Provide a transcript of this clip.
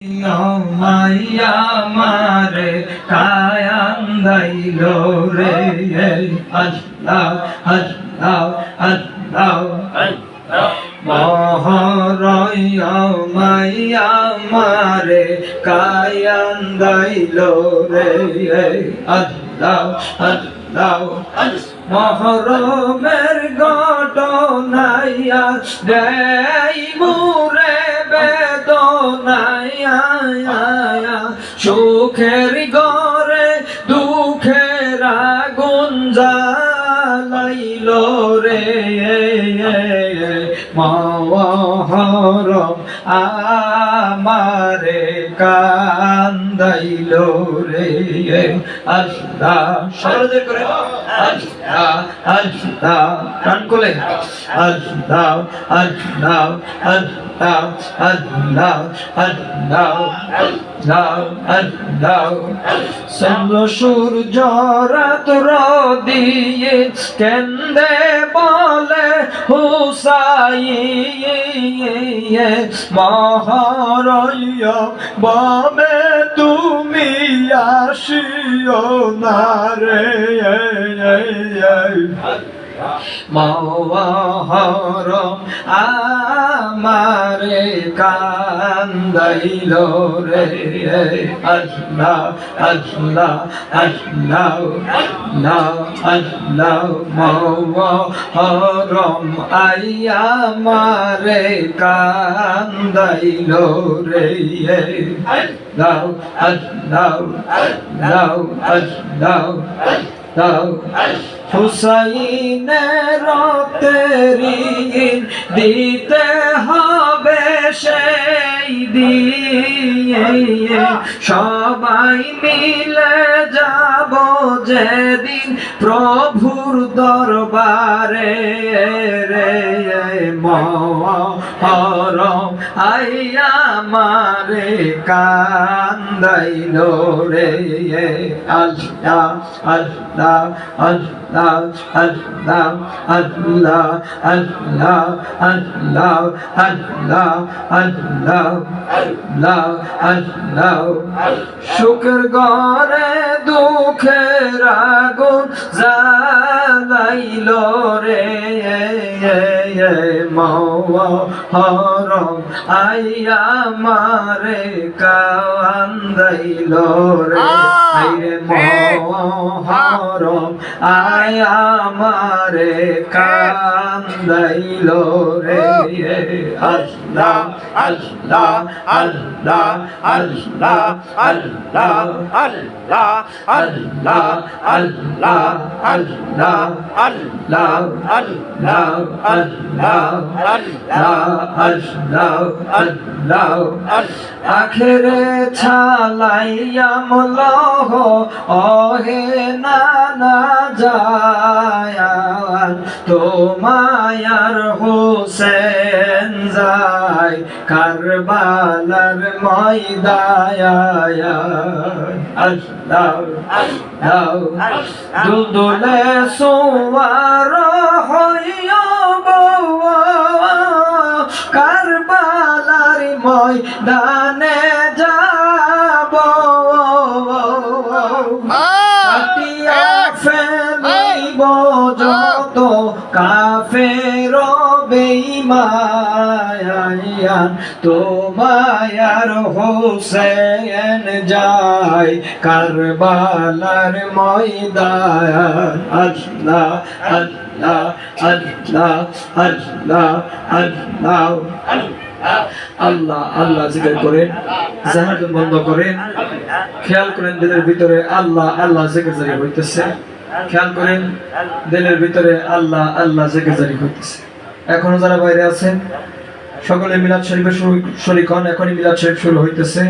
মাইয়া মারে কায়ান্দাইল রে আল্লাহ আল্লাহ আল্লাহ মহরয়া মাইয়া মারে কায়ান্দাইল রে আল্লাহ আল্লাহ মহরমের ঘটনাইয়া দেই মুরে সুখের গরে দুঃখের আগুন জ্বালাইল রে। মহরম আমারে কান্দাইল রে। আল্লাহ সরজে করে। আল্লাহ আল্লাহ কান কোলে আল্লাহ আল্লাহ সূর জরাত দিয়ে কেন্দে বলে হুসাইয়ে মহারয় ববে তুমি আসিও না রে মহরম আমারে কান্দাইল রে। আসনা আসনা আসনা আসনা আসনা মহরম আইয়া মারে কান্দাইল রে। আসনা দাও আসনা দাও আসনা হুসাইনের রক্তের দিতে হবে সেই দিয়ে সবাই মিলে যাব যেদিন প্রভুর দরবারে রে মহরম আইয়া মারে কান্দাইল রে আল্লাহ আল্লাহ আল্লাহ আল্লাহ আল্লাহ আল্লাহ আল্লাহ আল্লাহ আল্লাহ আল্লাহ আল্লাহ শুকর গরে দুঃখের আগুন জ্বালাইল রে মহরম আইয়া মারে কান্দাইল রে। আইরে মহরম আয়া মারে কান্দাইল রে আল্লাহ আল্লাহ আল্লাহ আল্লাহ আল্লাহ আল্লাহ আল্লাহ আল্লাহ আল্লাহ আল্লাহ আল্লাহ আল্লাহ আল্লাহ আল্লাহ আল্লাহ আখেরে ছালাইয়া মলহ অহে নানা যায় তোমায়ার হোসেন যায় কারবালার ময়দায়া দুদুলে সোয়ার হইয়া কারবালার ময়দানে যাব ফেলিব যত কাফের বেইমায়ান তোমায়ার হোসেন যায় কারবালার ময়দান। আল্লাহ আল্লাহ আল্লাহ আল্লাহ আল্লাহ। আল্লাহ আল্লাহ জিকির করেন জাহাজ বন্ধ করেন। খেয়াল করেন, দিলের ভিতরে আল্লাহ আল্লাহ জিকির জারি হইতেছে। খেয়াল করেন, দিলের ভিতরে আল্লাহ আল্লাহ জেগে জারি করতেছে। এখনও যারা বাইরে আছেন, সকলে মিলাদ শরীফের শরিক হন, এখনই মিলাদ শরীফ শুরু হইতেছে।